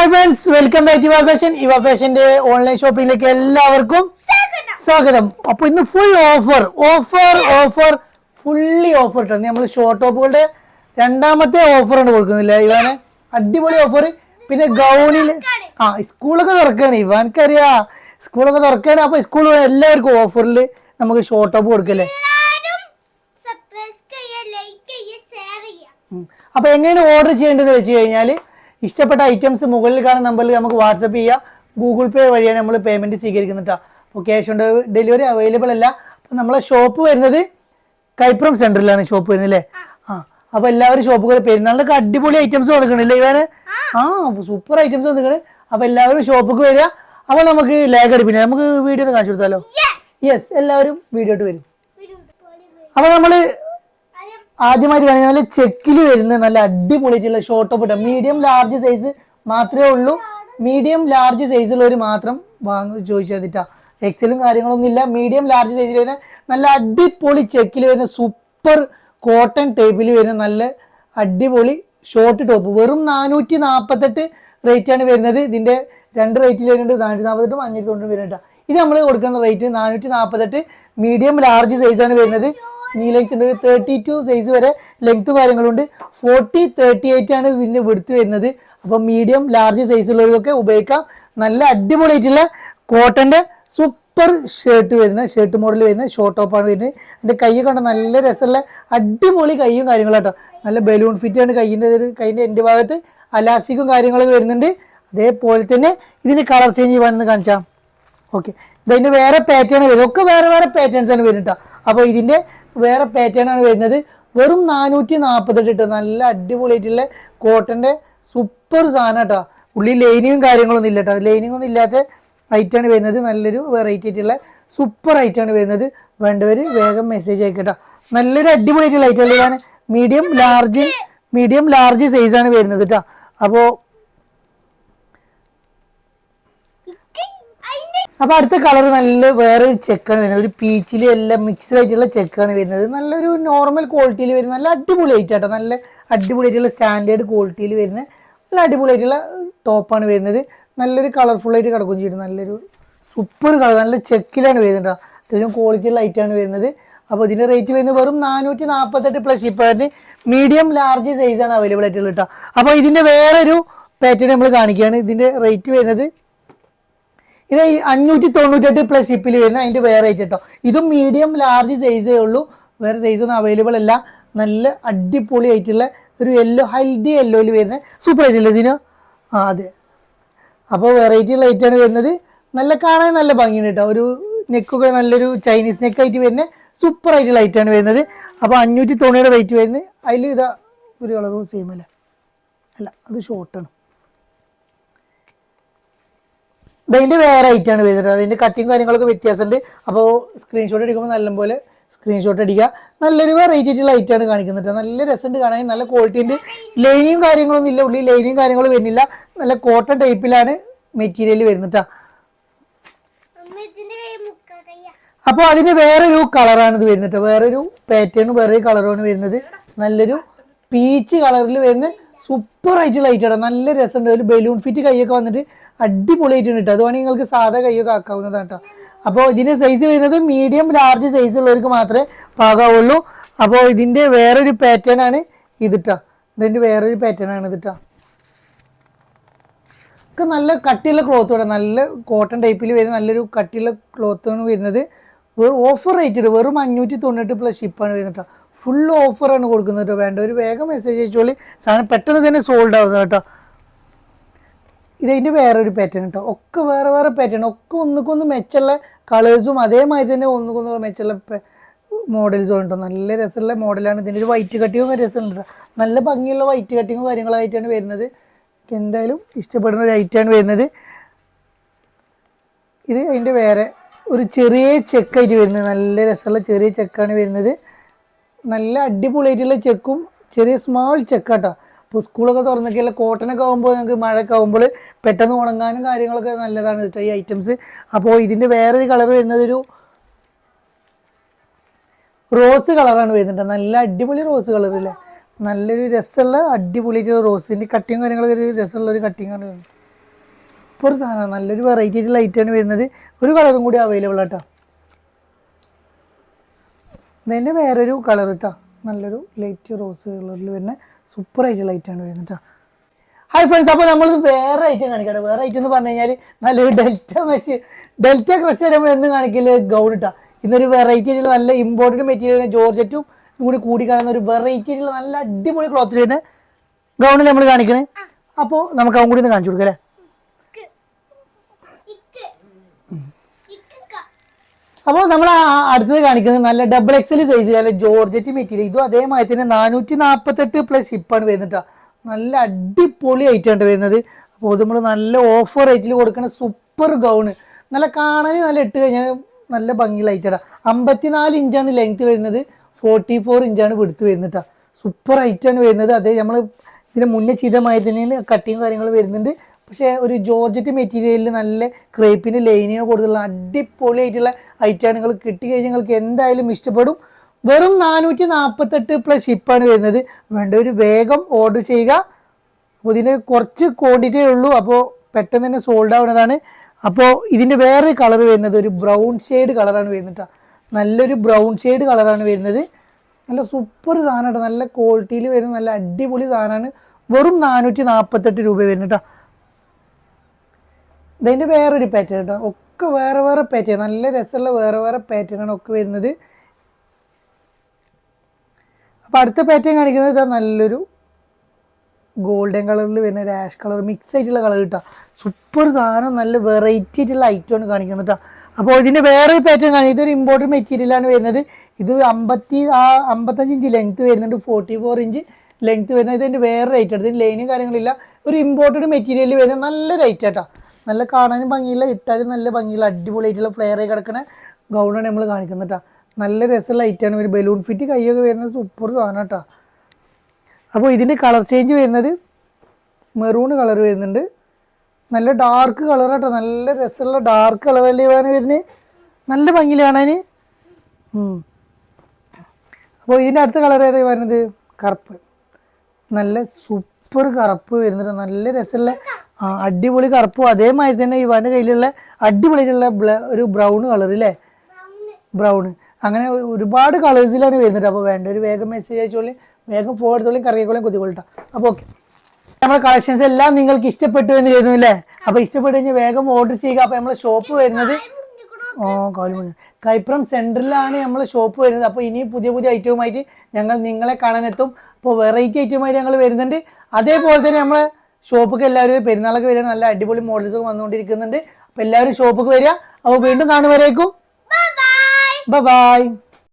Hi friends welcome back Yuva fashion ഇവ ഫാഷന്റെ online ഷോപ്പിംഗിലേക്ക് എല്ലാവർക്കും സ്വാഗതം. അപ്പൊ ഇന്ന് full offer offer offer fully offer ഇട്ടു നമ്മൾ ഷോർട്ട് ടോപ്പുകളുടെ രണ്ടാമത്തെ ഓഫറാണ് കൊടുക്കുന്നില്ല ഇവാന്? അടിപൊളി ഓഫർ പിന്നെ ഗൗണിൽ ആ സ്കൂളൊക്കെ തുറക്കുകയാണ് ഇവാൻക്കറിയാ സ്കൂളൊക്കെ തുറക്കുകയാണ് അപ്പൊ സ്കൂൾ എല്ലാവർക്കും ഓഫറിൽ നമുക്ക് ഷോർട്ട് ടോപ്പ് കൊടുക്കല്ലേ. അപ്പൊ എങ്ങനെയാണ് ഓർഡർ ചെയ്യേണ്ടത് വെച്ച് കഴിഞ്ഞാൽ ഇഷ്ടപ്പെട്ട ഐറ്റംസ് മുകളിൽ കാണുന്ന നമ്പറിൽ നമുക്ക് വാട്സപ്പ് ചെയ്യാം. ഗൂഗിൾ പേ വഴിയാണ് നമ്മൾ പേയ്മെന്റ് സ്വീകരിക്കുന്നത് കേട്ടോ അപ്പോൾ ക്യാഷ് ഓൺ ഡെലിവറി അവൈലബിൾ അല്ല. അപ്പോൾ നമ്മളെ ഷോപ്പ് വരുന്നത് കൈപ്പുറം സെന്ററിലാണ് ഷോപ്പ് വരുന്നത് അല്ലേ? ആ. അപ്പോൾ എല്ലാവരും ഷോപ്പുകൾ പെരുന്നാളിലൊക്കെ അടിപൊളി ഐറ്റംസ് വന്നിക്കണില്ലേ ഇവന്? ആ. സൂപ്പർ ഐറ്റംസ് വന്നിക്കണ് അപ്പോൾ എല്ലാവരും ഷോപ്പിൽ വരിക. അപ്പോൾ നമുക്ക് ലാഗ് അടിപ്പില്ല നമുക്ക് വീഡിയോ ഒന്ന് കാണിച്ചു കൊടുത്താലോ? യെസ് എല്ലാവരും വീഡിയോ ആയിട്ട് വരും. അപ്പോൾ നമ്മൾ ആദ്യമായിട്ട് കാണിക്കുന്നത് നല്ല ചെക്കിൽ വരുന്ന നല്ല അടിപൊളിയായിട്ടുള്ള short top medium large size മാത്രമേ ഉള്ളൂ. മീഡിയം ലാർജ് സൈസുള്ളവർ മാത്രം വാങ്ങി ചോദിച്ചാ എക്സലും കാര്യങ്ങളൊന്നും ഇല്ല. മീഡിയം ലാർജ് സൈസിൽ വരുന്ന നല്ല അടിപൊളി ചെക്കിൽ വരുന്ന സൂപ്പർ കോട്ടൺ ടൈപ്പിൽ വരുന്ന നല്ല അടിപൊളി ഷോർട്ട് ടോപ്പ് വെറും നാനൂറ്റി നാൽപ്പത്തെട്ട് റേറ്റ് ആണ് വരുന്നത്. ഇതിന്റെ രണ്ട് റേറ്റിൽ വരുന്നുണ്ട്. നാനൂറ്റി നാൽപ്പത്തെട്ടും അഞ്ഞൂറ്റി തൊണ്ണൂറ്റും വരുന്നുണ്ട് ഇത് നമ്മൾ കൊടുക്കുന്ന റേറ്റ് നാനൂറ്റി നാൽപ്പത്തെട്ട് മീഡിയം ലാർജ് സൈസാണ് വരുന്നത്. Knee length thirty two size വരെ ലെങ്ത് കാര്യങ്ങളുണ്ട്. ഫോർട്ടി തേർട്ടി എയ്റ്റ് ആണ് ഇതിന്റെ വെടുത്ത് വരുന്നത്. അപ്പോൾ മീഡിയം ലാർജ് സൈസുള്ളവർക്കൊക്കെ ഉപയോഗിക്കാം. നല്ല അടിപൊളിയായിട്ടുള്ള കോട്ടന്റെ സൂപ്പർ ഷർട്ട് വരുന്ന ഷർട്ട് മോഡൽ വരുന്ന ഷോർട്ട് ടോപ്പാണ് വരുന്നത്. എന്റെ കൈയൊക്കെ കണ്ട നല്ല രസമുള്ള അടിപൊളി കൈയും കാര്യങ്ങളാട്ടോ നല്ല ബലൂൺ ഫിറ്റ് ആണ് കൈയിന്റെ കൈയിന്റെ എന്റെ ഭാഗത്ത് അലാസ്റ്റിക്കും കാര്യങ്ങളൊക്കെ വരുന്നുണ്ട്. അതേപോലെ തന്നെ ഇതിന് കളർ ചേഞ്ച് ചെയ്യാമെന്ന് കാണിച്ചാൽ ഓക്കെ ഇതിന്റെ വേറെ പാറ്റേൺ വരും ഒക്കെ വേറെ വേറെ പാറ്റേൺസ് ആണ് വരുന്നത് അപ്പോൾ ഇതിന്റെ വേറെ പാറ്റേൺ ആണ് വരുന്നത്. വെറും നാനൂറ്റി നാൽപ്പത്തെട്ട് കിട്ടും നല്ല അടിപൊളിയായിട്ടുള്ള കോട്ടന്റെ സൂപ്പർ സാധനം കേട്ടോ ഉള്ളിൽ ലൈനിങ്ങും കാര്യങ്ങളൊന്നും ഇല്ല കേട്ടോ ലൈനിങ് ഒന്നും ഇല്ലാത്ത ഐറ്റം ആണ് വരുന്നത്. നല്ലൊരു വെറൈറ്റി ആയിട്ടുള്ള സൂപ്പർ ആണ് വരുന്നത്. വേണ്ടവർ വേഗം മെസ്സേജ് അയക്കട്ടോ നല്ലൊരു അടിപൊളിയായിട്ടുള്ള ഐറ്റം അല്ലേ മീഡിയം ലാർജ് മീഡിയം ലാർജ് സൈസാണ് വരുന്നത് കേട്ടോ അപ്പോൾ അതിന്റെ അപ്പൊ അടുത്ത കളർ നല്ല വേറെ ചെക്കാണ് വരുന്നത്. ഒരു പീച്ചിൽ എല്ലാം മിക്സ് ആയിട്ടുള്ള ചെക്കാണ് വരുന്നത്. നല്ലൊരു നോർമൽ ക്വാളിറ്റിയിൽ വരുന്ന നല്ല അടിപൊളി ആയിട്ടാട്ടോ നല്ല അടിപൊളിയായിട്ടുള്ള സ്റ്റാൻഡേർഡ് ക്വാളിറ്റിയിൽ വരുന്ന നല്ല അടിപൊളിയായിട്ടുള്ള ടോപ്പാണ് വരുന്നത്. നല്ലൊരു കളർഫുൾ ആയിട്ട് കിടക്കും ചെയ്യും നല്ലൊരു സൂപ്പർ കളർ നല്ല ചെക്കിലാണ് വരുന്നത് അത്യാവശ്യം ക്വാളിറ്റി ലൈറ്റാണ് വരുന്നത്. അപ്പോൾ ഇതിന്റെ റേറ്റ് വരുന്നത് വെറും നാനൂറ്റി നാൽപ്പത്തെട്ട് പ്ലസ് ഷിപ്പായിട്ട് മീഡിയം ലാർജ് സൈസാണ് അവൈലബിൾ ആയിട്ടുള്ളത് കേട്ടോ അപ്പോൾ ഇതിന്റെ വേറൊരു പാറ്റേൺ നമ്മൾ കാണിക്കുകയാണ്. ഇതിന്റെ റേറ്റ് വരുന്നത് ഇത് അഞ്ഞൂറ്റി തൊണ്ണൂറ്റെട്ട് പ്ലസ് ഷിപ്പിൽ വരുന്ന അതിന്റെ വേറെ റേറ്റ് കേട്ടോ ഇതും മീഡിയം ലാർജ് സൈസേ ഉള്ളൂ. വേറെ സൈസ് ഒന്നും അവൈലബിൾ അല്ല. നല്ല അടിപൊളി ആയിട്ടുള്ള ഒരു യെല്ലോ ഹെൽത്തി യെല്ലോയിൽ വരുന്ന സൂപ്പർ ആയിട്ടില്ല ഇതിനോ? ആ അതെ. അപ്പോൾ വെറൈറ്റി ലൈറ്റാണ് വരുന്നത്. നല്ല കാണാൻ നല്ല ഭംഗിയാണ് കേട്ടോ ഒരു നെക്കൊക്കെ നല്ലൊരു ചൈനീസ് നെക്കായിട്ട് വരുന്ന സൂപ്പർ ആയിട്ട് ലൈറ്റാണ് വരുന്നത്. അപ്പോൾ അഞ്ഞൂറ്റി തൊണ്ണൂറ് റേറ്റ് വരുന്നത്. അതിൽ ഇതാ ഒരു കളറും സെയിം അല്ല? അല്ല അത് ഷോർട്ടാണ് ഇതിന്റെ വേറെ ഐറ്റം ആണ് വരുന്നത്. അതിന്റെ കട്ടിങ് കാര്യങ്ങളൊക്കെ വ്യത്യാസമുണ്ട്. അപ്പോൾ സ്ക്രീൻഷോട്ട് എടുക്കുമ്പോൾ നല്ലപോലെ സ്ക്രീൻഷോട്ട് അടിക്കുക. നല്ലൊരു വെറൈറ്റി ആയിട്ടുള്ള ആണ് കാണിക്കുന്നത്. നല്ല രസമുണ്ട് കാണാൻ. നല്ല ക്വാളിറ്റിന്റെ ലൈനിയും കാര്യങ്ങളൊന്നും ഇല്ല. ഉള്ളിൽ ലൈനിയും കാര്യങ്ങളും വരുന്നില്ല. നല്ല കോട്ടൺ ടൈപ്പിലാണ് മെറ്റീരിയൽ വരുന്നത് ട്ടോ. അമ്മ ഇതിന്റെ കൈ മുക്ക കയ്യ അപ്പോൾ അതിന് വേറൊരു കളറാണ് ഇത് വരുന്നത്. വേറൊരു പാറ്റേണും വേറൊരു കളറുമാണ് വരുന്നത്. നല്ലൊരു പീച്ച് കളറിൽ വരുന്ന സൂപ്പർ ആയിട്ടുള്ള ഐറ്റാണ് നല്ല രസമുണ്ട്. ഒരു ബലൂൺ ഫിറ്റ് കൈയൊക്കെ വന്നിട്ട് അടിപൊളിയായിട്ടുണ്ട്. കേട്ടോ അത് വേണമെങ്കിൽ നിങ്ങൾക്ക് സാധാ കൈയൊക്കെ ആക്കാവുന്നതാണ് കേട്ടോ. അപ്പോൾ ഇതിന്റെ സൈസ് വരുന്നത് മീഡിയം ലാർജ് സൈസ് ഉള്ളവർക്ക് മാത്രമേ പാകാവുള്ളൂ. അപ്പോൾ ഇതിന്റെ വേറൊരു പാറ്റേൺ ആണ് ഇതിട്ടോ ഇതിന്റെ വേറൊരു പാറ്റേൺ ആണ് ഇതിട്ടോ ഒക്കെ നല്ല കട്ടിയുള്ള ക്ലോത്ത് ഇവിടെ നല്ല കോട്ടൺ ടൈപ്പിൽ വരുന്ന നല്ലൊരു കട്ടിയുള്ള ക്ലോത്താണ് വരുന്നത്. ഓഫർ റേറ്റ് വെറും അഞ്ഞൂറ്റി തൊണ്ണൂറ്റി പ്ലസ് ഷിപ്പാണ് വരുന്നത് കേട്ടോ ഫുൾ ഓഫറാണ് കൊടുക്കുന്നത് കേട്ടോ വേണ്ട ഒരു വേഗം മെസ്സേജ് അയച്ചോളി. സാധനം പെട്ടെന്ന് തന്നെ സോൾഡ് ആവുന്നത് കേട്ടോ ഇതിന്റെ വേറൊരു പാറ്റേൺ കേട്ടോ ഒക്കെ വേറെ വേറെ പാറ്റേൺ ഒക്കെ ഒന്നുക്കൊന്ന് മെച്ചമുള്ള കളേഴ്സും അതേമാതിരി തന്നെ ഒന്നുകൊന്ന് മെച്ചമുള്ള മോഡൽസും ഉണ്ടോ. നല്ല രസമുള്ള മോഡലാണ് ഇതിന്റെ ഒരു വൈറ്റ് കട്ടിങ്ങും രസമുണ്ട് ട്ടോ. നല്ല ഭംഗിയുള്ള വൈറ്റ് കട്ടിങ്ങും കാര്യങ്ങളായിട്ടാണ് വരുന്നത്. എന്തായാലും ഇഷ്ടപ്പെടുന്ന ഒരു ഐറ്റമാണ് വരുന്നത്. ഇത് അതിന്റെ വേറെ ഒരു ചെറിയ ചെക്കായിട്ട് വരുന്നത്. നല്ല രസമുള്ള ചെറിയ ചെക്കാണ് വരുന്നത്. നല്ല അടിപൊളിയായിട്ടുള്ള ചെക്കും ചെറിയ സ്മോൾ ചെക്കാട്ടോ അപ്പോൾ സ്കൂളൊക്കെ തുറന്നൊക്കെയല്ല കോട്ടനൊക്കെ ആകുമ്പോൾ ഞങ്ങൾക്ക് മഴയൊക്കെ ആകുമ്പോൾ പെട്ടെന്ന് ഉണങ്ങാനും കാര്യങ്ങളൊക്കെ നല്ലതാണ് കേട്ടോ ഈ ഐറ്റംസ് അപ്പോൾ ഇതിന്റെ വേറൊരു കളർ വരുന്നതൊരു റോസ് കളറാണ് വരുന്നത് നല്ല അടിപൊളി റോസ് കളർ അല്ലേ നല്ലൊരു രസമുള്ള അടിപൊളിയായിട്ടുള്ള റോസിന്റെ കട്ടിങ് കാര്യങ്ങളൊക്കെ ഒരു രസമുള്ള ഒരു കട്ടിങ് ആണ്. വരുന്നത് സൂപ്പർ സാധനമാണ് നല്ലൊരു വെറൈറ്റി ലൈറ്റാണ് വരുന്നത്. ഒരു കളറും കൂടി അവൈലബിൾ ആട്ടോ ഇതിന്റെ വേറൊരു കളർ കേട്ടോ നല്ലൊരു ലൈറ്റ് റോസ് കളറിൽ വരുന്ന സൂപ്പർ ആയിട്ട് ലൈറ്റാണ് വരുന്നത് കേട്ടോ ഹായ് ഫ്രണ്ട്സ് അപ്പോൾ നമ്മൾ വേറെ ഐറ്റം കാണിക്കട്ടെ വേറെ ഐറ്റം എന്ന് പറഞ്ഞു കഴിഞ്ഞാൽ നല്ലൊരു ഡെൽറ്റ മെഷീൻ ഡെൽറ്റ ക്രഷ് നമ്മൾ എന്ന് കാണിക്കൽ ഗൗൺ ഇട്ടാ ഇന്നൊരു വെറൈറ്റി ആയിട്ടുള്ള നല്ല ഇമ്പോർട്ടന്റ് മെറ്റീരിയൽ ജോർജറ്റും കൂടി കൂടി കാണുന്ന ഒരു വെറൈറ്റി ആയിട്ടുള്ള നല്ല അടിപൊളി ക്ലോത്തിൽ ഗൗണിൽ നമ്മൾ കാണിക്കണേ. അപ്പോൾ നമുക്ക് അവൻ കൂടി ഒന്ന് കാണിച്ചു കൊടുക്കാം അല്ലേ? അപ്പോൾ നമ്മൾ അടുത്തത് കാണിക്കുന്നത് നല്ല ഡബിൾ എക്സൽ സൈസ് നല്ല ജോർജറ്റ് മെറ്റീരിയൽ ഇതും അതേമാതിരി തന്നെ നാനൂറ്റി നാൽപ്പത്തെട്ട് പ്ലസ് ഷിപ്പാണ് വരുന്നത് നല്ല അടിപൊളി ആയിട്ടാണ് വരുന്നത്. അപ്പോൾ നമ്മൾ നല്ല ഓഫർ റേറ്റിൽ കൊടുക്കുന്ന സൂപ്പർ ഗൗണ് നല്ല കാണാൻ നല്ല ഇട്ട് കഴിഞ്ഞാൽ നല്ല ഭംഗിയുള്ള ഐറ്റടാ അമ്പത്തിനാല് ഇഞ്ചാണ് ലെങ്ത് വരുന്നത്. ഫോർട്ടി ഫോർ ഇഞ്ചാണ് വിടുത്ത് വരുന്നത് സൂപ്പർ ഐറ്റാണ് വരുന്നത്. അതേ നമ്മൾ ഇതിന് മുന്നേ ചെയ്തമായതിന് കട്ടിങ് കാര്യങ്ങളും വരുന്നുണ്ട്. പക്ഷേ ഒരു ജോർജറ്റ് മെറ്റീരിയലിൽ നല്ല ക്രേപ്പിന് ലൈനിയോ കൊടുത്തുള്ള അടിപൊളിയായിട്ടുള്ള ഐറ്റാണ് നിങ്ങൾ കിട്ടിക്കഴിഞ്ഞാൽ നിങ്ങൾക്ക് എന്തായാലും ഇഷ്ടപ്പെടും. വെറും നാനൂറ്റി നാൽപ്പത്തെട്ട് പ്ലസ് ഷിപ്പാണ് വരുന്നത്. വേണ്ട ഒരു വേഗം ഓർഡർ ചെയ്യുക. അപ്പോൾ ഇതിന് കുറച്ച് ക്വാണ്ടിറ്റിയേ ഉള്ളൂ. അപ്പോൾ പെട്ടെന്ന് തന്നെ സോൾഡ് ആവുന്നതാണ്. അപ്പോൾ ഇതിന്റെ വേറെ കളർ വരുന്നത് ഒരു ബ്രൗൺ ഷെയ്ഡ് കളറാണ് വരുന്നത്. നല്ലൊരു ബ്രൗൺ ഷെയ്ഡ് കളറാണ് വരുന്നത്. നല്ല സൂപ്പർ സാധനമാണ് നല്ല ക്വാളിറ്റിയിൽ വരുന്ന നല്ല അടിപൊളി സാധനമാണ് വെറും നാനൂറ്റി നാൽപ്പത്തെട്ട് രൂപ വരുന്നത് കേട്ടോ ഇതിന്റെ വേറൊരു പാറ്റേൺ കേട്ടോ ഒക്കെ വേറെ വേറെ പാറ്റേൺ നല്ല രസമുള്ള വേറെ വേറെ പാറ്റേണാണ് ഒക്കെ വരുന്നത്. അപ്പോൾ അടുത്ത പാറ്റേൺ കാണിക്കുന്നത് ഇതാ നല്ലൊരു ഗോൾഡൻ കളറിൽ വരുന്ന ഒരു ആഷ് കളർ മിക്സ് ആയിട്ടുള്ള കളർ കിട്ടുക സൂപ്പർ സാധനം നല്ല വെറൈറ്റി ആയിട്ടുള്ള ഐറ്റമാണ് കാണിക്കുന്നത് കേട്ടോ അപ്പോൾ ഇതിന്റെ വേറെ പാറ്റേൺ കാണിക്കും ഇതൊരു ഇമ്പോർട്ടന്റ് മെറ്റീരിയലാണ് വരുന്നത്. ഇത് അമ്പത്തി ആ അമ്പത്തഞ്ച് ഇഞ്ച് ലെങ്ത് വരുന്നുണ്ട് ഫോർട്ടി ഫോർ ഇഞ്ച് ലെങ്ത് വരുന്നത്. ഇതിന്റെ വേറെ റേറ്റ് ആണ്. ഇതിന് ലൈനും കാര്യങ്ങളില്ല ഒരു ഇമ്പോർട്ടന്റ് മെറ്റീരിയൽ വരുന്ന നല്ല റേറ്റ് ആട്ടോ നല്ല കാണാനും ഭംഗിയില്ല ഇട്ടാലും നല്ല ഭംഗിയില്ല. അടിപൊളിയായിട്ടുള്ള ഫ്ലെയർ ആയി കിടക്കുന്ന ഗൗണാണ് നമ്മൾ കാണിക്കുന്നത് കേട്ടോ നല്ല രസമുള്ള ഐറ്റാണ് ഒരു ബലൂൺ ഫിറ്റ് കൈയൊക്കെ വരുന്നത് സൂപ്പർ സാധനം കേട്ടോ അപ്പോൾ ഇതിന്റെ കളർ ചേഞ്ച് വരുന്നത് മെറൂൺ കളർ വരുന്നുണ്ട്. നല്ല ഡാർക്ക് കളർ കേട്ടോ നല്ല രസമുള്ള ഡാർക്ക് കളറല്ലേ ഇവാന് വരുന്നത് നല്ല ഭംഗിയിൽ കാണാൻ അപ്പോൾ ഇതിന്റെ അടുത്ത കളർ ഏതാ വരുന്നത് കറുപ്പ്. നല്ല സൂപ്പർ കറുപ്പ് വരുന്നുണ്ട് നല്ല രസമുള്ള അടിപൊളി കറുപ്പും. അതേമാതിരി തന്നെ ഇവാന്റെ കയ്യിലുള്ള അടിപൊളിയായിട്ടുള്ള ഒരു ബ്രൗൺ കളർ അല്ലേ ബ്രൗൺ അങ്ങനെ ഒരുപാട് കളേഴ്സിലാണ് വരുന്നത്. അപ്പോൾ വേണ്ട ഒരു വേഗം മെസ്സേജ് അയച്ചോളി. വേഗം ഫോൺ എടുത്തോളി കറിയക്കോളി കുത്തിക്കൊള്ളട്ടാ അപ്പോൾ ഓക്കെ നമ്മുടെ കളക്ഷൻസ് എല്ലാം നിങ്ങൾക്ക് ഇഷ്ടപ്പെട്ടു എന്ന് കരുതുന്നു അല്ലേ അപ്പോൾ ഇഷ്ടപ്പെട്ടു കഴിഞ്ഞാൽ വേഗം ഓർഡർ ചെയ്യുക. അപ്പോൾ നമ്മളെ ഷോപ്പ് വരുന്നത് ഓ കാലുമണി കൈപ്രം സെന്ററിലാണ് നമ്മൾ ഷോപ്പ് വരുന്നത്. അപ്പോൾ ഇനി പുതിയ പുതിയ ഐറ്റവുമായിട്ട് ഞങ്ങൾ നിങ്ങളെ കാണാനെത്തും. അപ്പോൾ വെറൈറ്റി ഐറ്റവുമായിട്ട് ഞങ്ങൾ വരുന്നുണ്ട്. അതേപോലെ തന്നെ നമ്മളെ ഷോപ്പൊക്കെ എല്ലാവരും പെരുന്നാളൊക്കെ വരിക നല്ല അടിപൊളി മോഡൽസ് ഒക്കെ വന്നുകൊണ്ടിരിക്കുന്നുണ്ട്. അപ്പോൾ എല്ലാവരും ഷോപ്പൊക്കെ വരിക. അപ്പോൾ വീണ്ടും കാണുവരേക്കും ബൈ